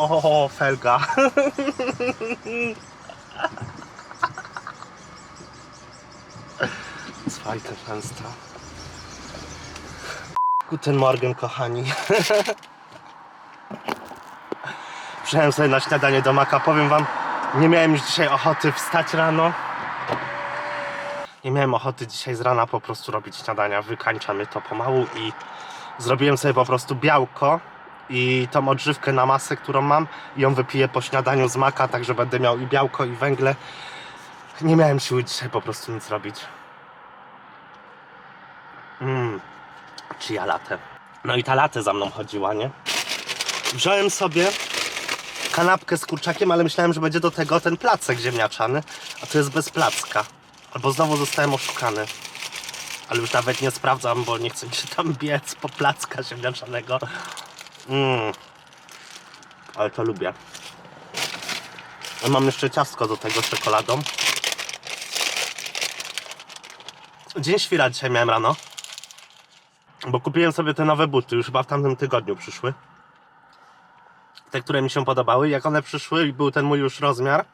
O, felga. Zweite Fenster. Guten Morgen, kochani. Przyjechałem sobie na śniadanie do Maka. Powiem wam, nie miałem już dzisiaj ochoty wstać rano. Nie miałem ochoty dzisiaj z rana po prostu robić śniadania. Wykańczamy to pomału i zrobiłem sobie po prostu białko i tą odżywkę na masę, którą mam i ją wypiję po śniadaniu z Maka, także będę miał i białko i węgle. Nie miałem siły dzisiaj po prostu nic robić. Mmm, czy ja latę. No i ta latę za mną chodziła, nie? Wziąłem sobie kanapkę z kurczakiem, ale myślałem, że będzie do tego ten placek ziemniaczany, a to jest bez placka. Albo znowu zostałem oszukany. Ale już nawet nie sprawdzam, bo nie chcę mi się tam biec po placka ziemniaczanego. Mmm. Ale to lubię. A Mam jeszcze ciastko do tego z czekoladą. Dzień świra dzisiaj miałem rano. Bo kupiłem sobie te nowe buty, już chyba w tamtym tygodniu przyszły. Te, które mi się podobały. Jak one przyszły i był ten mój już rozmiar,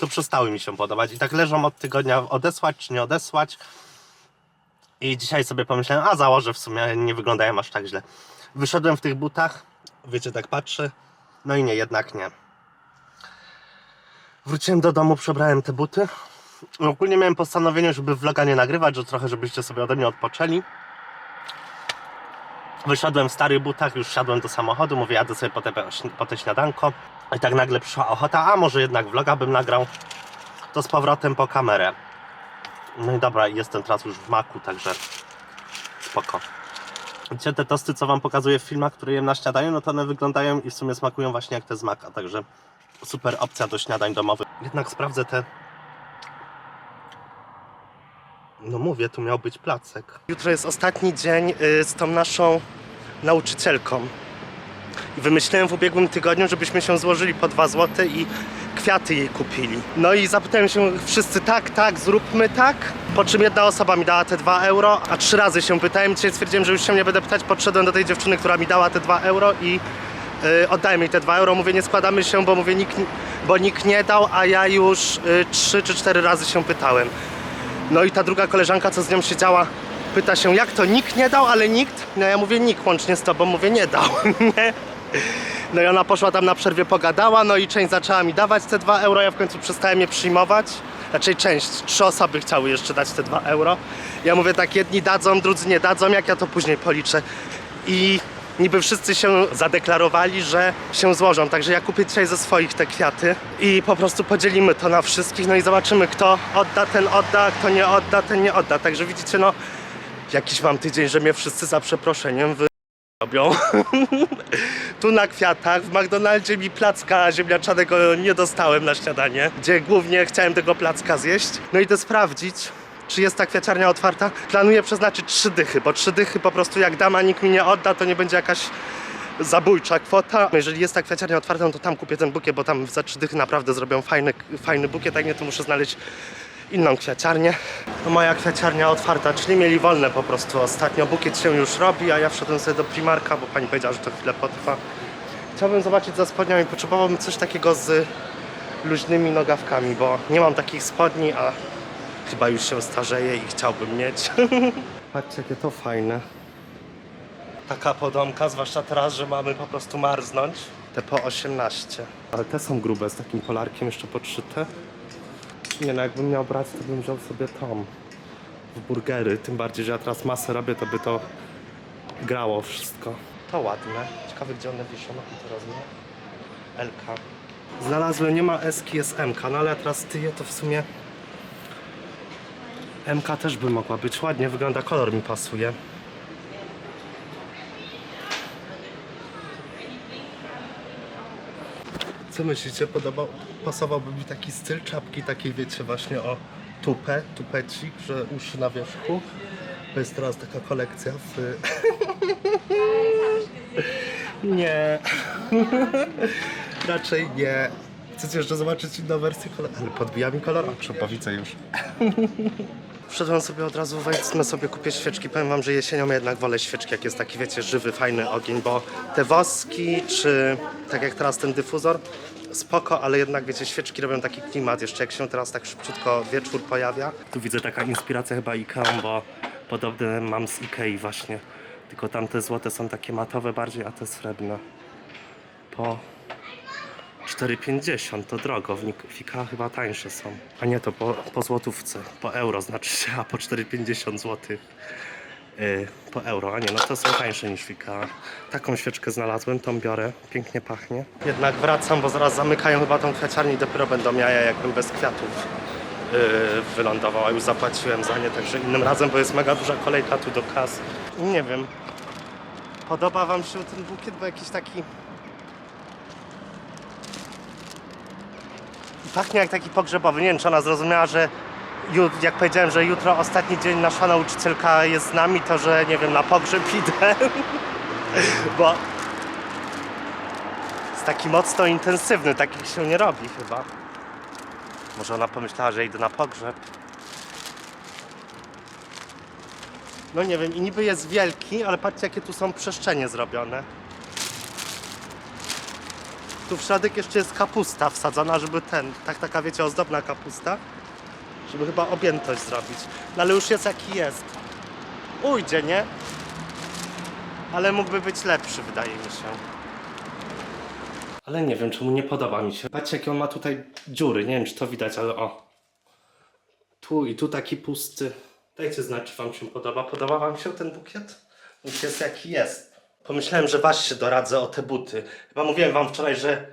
to przestały mi się podobać. I tak leżą od tygodnia odesłać czy nie odesłać. I dzisiaj sobie pomyślałem, a założę w sumie, nie wyglądają aż tak źle. Wyszedłem w tych butach, wiecie, tak patrzę, no i nie, jednak nie. Wróciłem do domu, przebrałem te buty. No, Ogólnie miałem postanowienie, żeby vloga nie nagrywać, że trochę żebyście sobie ode mnie odpoczęli. Wyszedłem w starych butach, już siadłem do samochodu, mówię, jadę sobie po te, po te śniadanko. I tak nagle przyszła ochota, a może jednak vloga bym nagrał, to z powrotem po kamerę. No i dobra, jestem teraz już w maku, także spoko. Widzicie, te tosty, co wam pokazuję w filmach, które jem na śniadaniu, no to one wyglądają i w sumie smakują właśnie jak te z maka, także super opcja do śniadań domowych. Jednak sprawdzę te... No mówię, tu miał być placek. Jutro jest ostatni dzień y, z tą naszą nauczycielką. I wymyśliłem w ubiegłym tygodniu, żebyśmy się złożyli po 2 zł i kwiaty jej kupili. No i zapytałem się wszyscy tak, tak, zróbmy tak. Po czym jedna osoba mi dała te 2 euro, a trzy razy się pytałem. Dzisiaj stwierdziłem, że już się nie będę pytać. Podszedłem do tej dziewczyny, która mi dała te 2 euro i yy, oddałem jej te 2 euro. Mówię, nie składamy się, bo mówię, nikt, bo nikt nie dał, a ja już yy, 3 czy 4 razy się pytałem. No i ta druga koleżanka, co z nią siedziała, pyta się, jak to nikt nie dał, ale nikt? No ja mówię, nikt łącznie z tobą, mówię, nie dał. nie? No i ona poszła tam na przerwie, pogadała, no i część zaczęła mi dawać te 2 euro, ja w końcu przestałem je przyjmować. Raczej część, trzy osoby chciały jeszcze dać te 2 euro. Ja mówię tak, jedni dadzą, drudzy nie dadzą, jak ja to później policzę. I niby wszyscy się zadeklarowali, że się złożą, także ja kupię dzisiaj ze swoich te kwiaty i po prostu podzielimy to na wszystkich, no i zobaczymy kto odda, ten odda, kto nie odda, ten nie odda. Także widzicie, no jakiś mam tydzień, że mnie wszyscy za przeproszeniem wy robią. tu na kwiatach, w McDonaldzie mi placka ziemniaczanego nie dostałem na śniadanie, gdzie głównie chciałem tego placka zjeść. No idę sprawdzić, czy jest ta kwiaciarnia otwarta. Planuję przeznaczyć trzy dychy, bo trzy dychy po prostu jak dama nikt mi nie odda, to nie będzie jakaś zabójcza kwota. Jeżeli jest ta kwiaciarnia otwarta, no to tam kupię ten bukiet, bo tam za trzy dychy naprawdę zrobią fajny, fajny bukiet, tak nie to muszę znaleźć inną kwiaciarnię. No moja kwiaciarnia otwarta, czyli mieli wolne po prostu ostatnio. Bukiet się już robi, a ja wszedłem sobie do Primarka, bo pani powiedziała, że to chwilę potrwa. Chciałbym zobaczyć za spodniami, potrzebowałbym coś takiego z luźnymi nogawkami, bo nie mam takich spodni, a chyba już się starzeję i chciałbym mieć. Patrzcie, jakie to fajne. Taka podomka, zwłaszcza teraz, że mamy po prostu marznąć. Te po 18. Ale te są grube, z takim polarkiem jeszcze podszyte. Nie no, jakbym miał brać, to bym wziął sobie tom w burgery. Tym bardziej, że ja teraz masę robię, to by to grało wszystko. To ładne. Ciekawe, gdzie one wiszą, jaki to rozmiar. LK. Znalazłem, nie ma SK, jest MK, no ale teraz tyję, to w sumie MK też by mogła być. Ładnie wygląda, kolor mi pasuje. Co myślicie? Podobał, pasowałby mi taki styl czapki, takiej wiecie właśnie o tupę, tupecik, że uszy na wierzchu. To jest teraz taka kolekcja w... nie. Raczej nie. Chcecie jeszcze zobaczyć inną wersję kolor? Ale podbija mi kolor oczu, widzę już. Wszedłem sobie od razu, wejdę sobie kupię świeczki. Powiem wam, że jesienią jednak wolę świeczki, jak jest taki, wiecie, żywy, fajny ogień, bo te woski, czy tak jak teraz ten dyfuzor, spoko, ale jednak, wiecie, świeczki robią taki klimat, jeszcze jak się teraz tak szybciutko wieczór pojawia. Tu widzę taka inspiracja chyba Ikeą, bo podobne mam z Ikei właśnie. Tylko tamte złote są takie matowe bardziej, a te srebrne. Po 4,50 to drogo, w Ikea chyba tańsze są. A nie, to po, po złotówce, po euro znaczy się, a po 4,50 zł. Yy, po euro, a nie, no to są tańsze niż w Ikea. Taką świeczkę znalazłem, tą biorę, pięknie pachnie. Jednak wracam, bo zaraz zamykają chyba tą kwiaciarnię i dopiero będą jaja, jakbym bez kwiatów yy, wylądował, a już zapłaciłem za nie, także innym razem, bo jest mega duża kolejka tu do kas. Nie wiem, podoba wam się ten bukiet, bo jakiś taki... Pachnie jak taki pogrzebowy. Nie wiem, czy ona zrozumiała, że jak powiedziałem, że jutro ostatni dzień nasza nauczycielka jest z nami, to że nie wiem, na pogrzeb idę. Bo jest taki mocno intensywny, takich się nie robi chyba. Może ona pomyślała, że idę na pogrzeb. No nie wiem, i niby jest wielki, ale patrzcie jakie tu są przestrzenie zrobione. Tu w środek jeszcze jest kapusta wsadzona, żeby ten, tak taka wiecie, ozdobna kapusta. Żeby chyba objętość zrobić. No ale już jest jaki jest. Ujdzie, nie? Ale mógłby być lepszy, wydaje mi się. Ale nie wiem, czemu nie podoba mi się. Patrzcie, jakie on ma tutaj dziury. Nie wiem, czy to widać, ale o. Tu i tu taki pusty. Dajcie znać, czy wam się podoba. Podoba wam się ten bukiet? Jest jaki jest. Pomyślałem, że was się doradzę o te buty. Chyba mówiłem wam wczoraj, że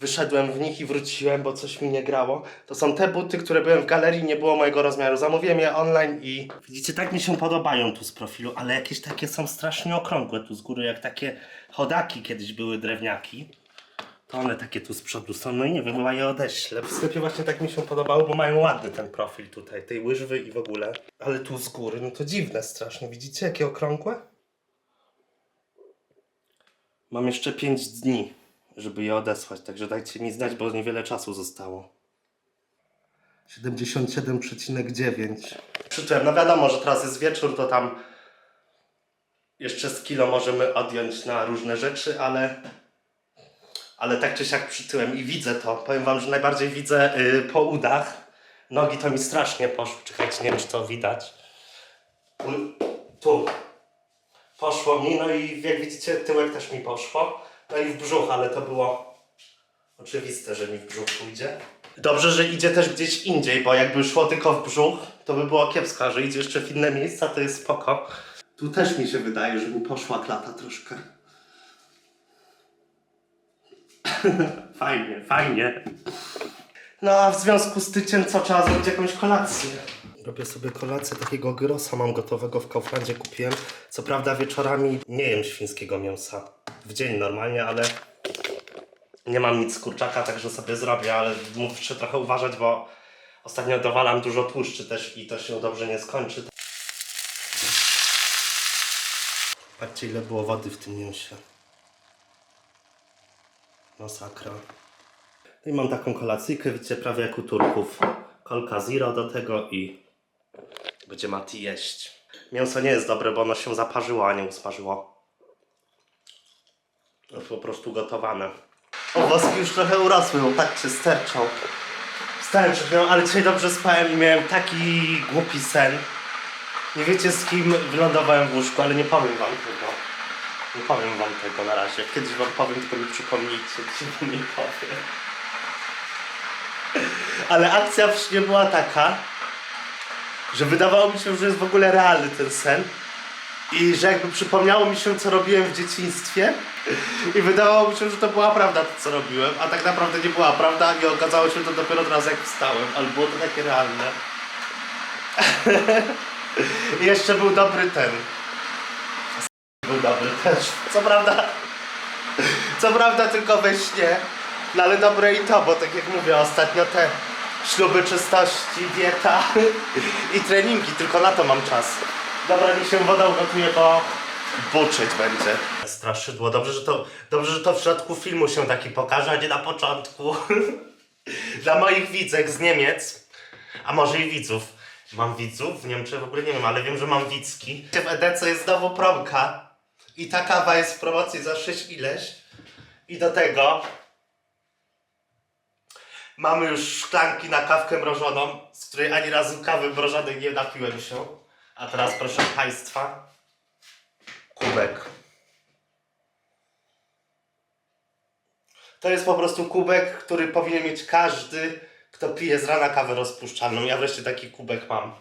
wyszedłem w nich i wróciłem, bo coś mi nie grało. To są te buty, które byłem w galerii, nie było mojego rozmiaru. Zamówiłem je online i widzicie, tak mi się podobają tu z profilu, ale jakieś takie są strasznie okrągłe tu z góry, jak takie chodaki kiedyś były drewniaki. To one takie tu z przodu są, no i nie wiem, chyba je odeślę. W sklepie właśnie tak mi się podobało, bo mają ładny ten profil tutaj, tej łyżwy i w ogóle. Ale tu z góry, no to dziwne strasznie. Widzicie, jakie okrągłe? Mam jeszcze 5 dni, żeby je odesłać, także dajcie mi znać, bo niewiele czasu zostało. 77,9. Przyczyłem, no wiadomo, że teraz jest wieczór, to tam jeszcze z kilo możemy odjąć na różne rzeczy, ale ale tak czy siak przytyłem i widzę to. Powiem wam, że najbardziej widzę y, po udach. Nogi to mi strasznie poszły. Czekajcie, nie wiem czy to widać. Tu. Poszło mi, no i jak widzicie tyłek też mi poszło. No i w brzuch, ale to było oczywiste, że mi w brzuch pójdzie. Dobrze, że idzie też gdzieś indziej, bo jakby szło tylko w brzuch, to by było kiepsko, że idzie jeszcze w inne miejsca, to jest spoko. Tu też mi się wydaje, że mi poszła klata troszkę. Fajnie, fajnie. No a w związku z tyciem co trzeba zrobić jakąś kolację? Robię sobie kolację takiego gyrosa mam gotowego w Kauflandzie kupiłem. Co prawda wieczorami nie jem świńskiego mięsa. W dzień normalnie, ale nie mam nic z kurczaka, także sobie zrobię, ale muszę trochę uważać, bo ostatnio dowalam dużo tłuszczy też i to się dobrze nie skończy. Patrzcie ile było wody w tym mięsie. Masakra. No i mam taką kolacyjkę, widzicie, prawie jak u Turków. Kolka zero do tego i będzie Mati jeść. Mięso nie jest dobre, bo ono się zaparzyło, a nie usmażyło. To jest po prostu gotowane. O, woski już trochę urosły, bo patrzcie, sterczą. Wstałem przed chwilą, ale dzisiaj dobrze spałem i miałem taki głupi sen. Nie wiecie z kim wylądowałem w łóżku, ale nie powiem wam tego. Nie powiem wam tego na razie. Kiedyś wam powiem, tylko mi przypomnijcie, dzisiaj wam nie powiem. Ale akcja w śnie była taka, że wydawało mi się, że jest w ogóle realny ten sen. I że jakby przypomniało mi się, co robiłem w dzieciństwie. I wydawało mi się, że to była prawda, to co robiłem. A tak naprawdę nie była prawda i okazało się to dopiero teraz, jak wstałem. Ale było to takie realne. I jeszcze był dobry ten. Był dobry też. Co prawda. Co prawda tylko we śnie. No ale dobre i to, bo tak jak mówię, ostatnio te śluby czystości, dieta i treningi, tylko na to mam czas. Dobra, mi się woda ugotuje, bo buczyć będzie. Straszydło, dobrze, że to, dobrze, że to w środku filmu się taki pokaże, a nie na początku. Dla moich widzek z Niemiec, a może i widzów. Mam widzów w Niemczech, w ogóle nie wiem, ale wiem, że mam widzki. W Edece jest znowu promka i ta kawa jest w promocji za 6 ileś. I do tego mamy już szklanki na kawkę mrożoną, z której ani razu kawy mrożonej nie napiłem się. A teraz proszę Państwa, kubek. To jest po prostu kubek, który powinien mieć każdy, kto pije z rana kawę rozpuszczalną. Ja wreszcie taki kubek mam.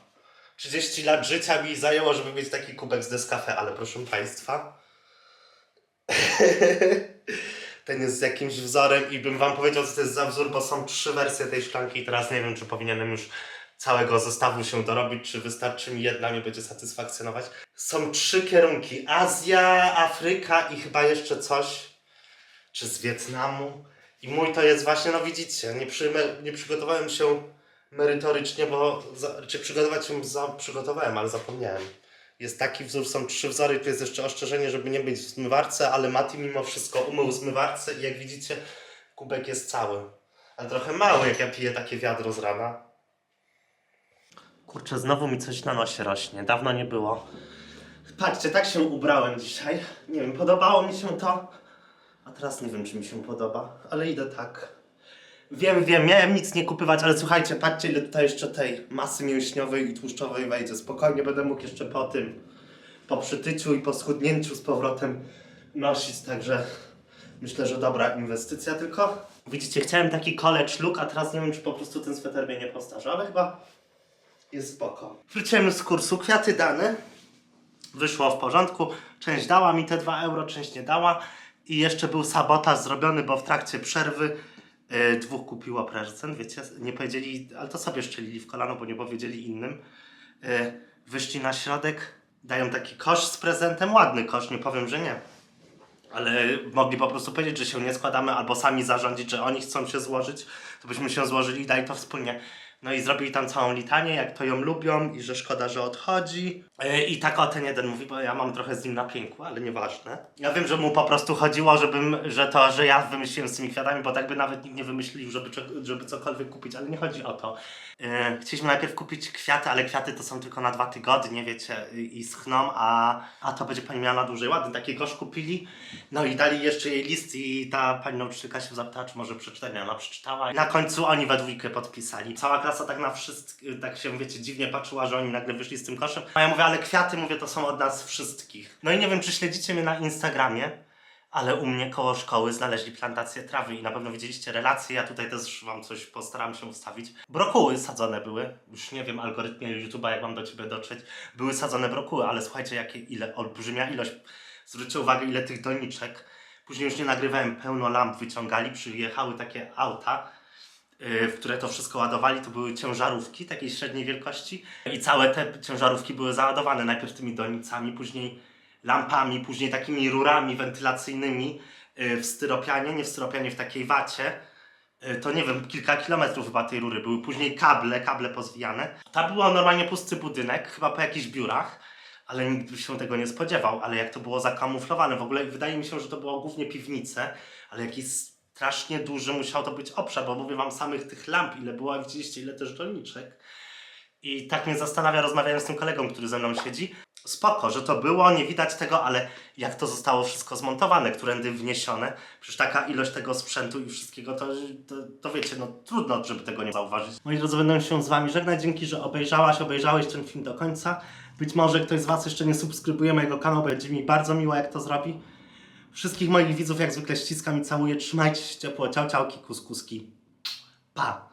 30 lat życia mi zajęło, żeby mieć taki kubek z Nescafe, ale proszę Państwa, ten jest z jakimś wzorem i bym Wam powiedział, co to jest za wzór, bo są trzy wersje tej szklanki i teraz nie wiem, czy powinienem już całego zestawu się dorobić, czy wystarczy mi jedna, mnie będzie satysfakcjonować. Są trzy kierunki, Azja, Afryka i chyba jeszcze coś, czy z Wietnamu. I mój to jest właśnie, no widzicie, nie, przy, nie przygotowałem się merytorycznie, bo, za, czy przygotować się za, przygotowałem, ale zapomniałem. Jest taki wzór, są trzy wzory, tu jest jeszcze ostrzeżenie, żeby nie być w zmywarce, ale Mati mimo wszystko umył w zmywarce i jak widzicie, kubek jest cały. Ale trochę mały, jak ja piję takie wiadro z rana. Kurczę, znowu mi coś na nosie rośnie, dawno nie było. Patrzcie, tak się ubrałem dzisiaj. Nie wiem, podobało mi się to, a teraz nie wiem, czy mi się podoba, ale idę tak. Wiem, wiem, miałem nic nie kupywać, ale słuchajcie, patrzcie ile tutaj jeszcze tej masy mięśniowej i tłuszczowej wejdzie. Spokojnie będę mógł jeszcze po tym, po przytyciu i po schudnięciu z powrotem nosić, także myślę, że dobra inwestycja, tylko widzicie, chciałem taki college look, a teraz nie wiem, czy po prostu ten sweter mnie nie postarza, ale chyba jest spoko. Wróciłem z kursu, kwiaty dane, wyszło w porządku, część dała mi te 2 euro, część nie dała i jeszcze był sabotaż zrobiony, bo w trakcie przerwy dwóch kupiło prezent, wiecie, nie powiedzieli, ale to sobie szczelili w kolano, bo nie powiedzieli innym. E, wyszli na środek, dają taki kosz z prezentem, ładny kosz, nie powiem, że nie. Ale mogli po prostu powiedzieć, że się nie składamy, albo sami zarządzić, że oni chcą się złożyć, to byśmy się złożyli i dali to wspólnie. No i zrobili tam całą litanię, jak to ją lubią i że szkoda, że odchodzi. Yy, I tak o ten jeden mówi, bo ja mam trochę z nim na pięku, ale nieważne. Ja wiem, że mu po prostu chodziło, żebym, że to, że ja wymyśliłem z tymi kwiatami, bo tak by nawet nikt nie wymyślił, żeby, żeby cokolwiek kupić, ale nie chodzi o to. Yy, chcieliśmy najpierw kupić kwiaty, ale kwiaty to są tylko na dwa tygodnie, wiecie, i, schną, a, a to będzie pani miała na dłużej. Ładny taki kosz kupili, no i dali jeszcze jej list i ta pani nauczycielka się zapytała, czy może przeczytać, ona przeczytała. Na końcu oni we dwójkę podpisali. Cała klasa tak na wszystkich, tak się, wiecie, dziwnie patrzyła, że oni nagle wyszli z tym koszem. A ja mówię, ale kwiaty, mówię, to są od nas wszystkich. No i nie wiem, czy śledzicie mnie na Instagramie, ale u mnie koło szkoły znaleźli plantację trawy i na pewno widzieliście relacje. Ja tutaj też wam coś postaram się ustawić. Brokuły sadzone były. Już nie wiem, algorytmie YouTube'a, jak mam do ciebie dotrzeć. Były sadzone brokuły, ale słuchajcie, jakie ile olbrzymia ilość. Zwróćcie uwagę, ile tych doniczek. Później już nie nagrywałem, pełno lamp wyciągali, przyjechały takie auta, w które to wszystko ładowali. To były ciężarówki takiej średniej wielkości i całe te ciężarówki były załadowane najpierw tymi donicami, później lampami, później takimi rurami wentylacyjnymi yy, w styropianie, nie w styropianie, w takiej wacie. Yy, To nie wiem, kilka kilometrów chyba tej rury były. Później kable, kable pozwijane. Tam był normalnie pusty budynek, chyba po jakichś biurach, ale nikt by się tego nie spodziewał. Ale jak to było zakamuflowane, w ogóle wydaje mi się, że to było głównie piwnice, ale jakiś strasznie duży musiał to być obszar, bo mówię wam samych tych lamp, ile było, widzieliście ile też dolniczek. I tak mnie zastanawia, rozmawiając z tym kolegą, który ze mną siedzi. Spoko, że to było, nie widać tego, ale jak to zostało wszystko zmontowane, którędy wniesione, przecież taka ilość tego sprzętu i wszystkiego, to, to, to wiecie, no trudno, żeby tego nie zauważyć. Moi drodzy, będę się z wami żegnać, dzięki, że obejrzałaś, obejrzałeś ten film do końca. Być może ktoś z was jeszcze nie subskrybuje mojego kanału, będzie mi bardzo miło, jak to zrobi. Wszystkich moich widzów jak zwykle ściskam i całuję, trzymajcie się ciepło, ciao, ciao, kuskuski. Pa!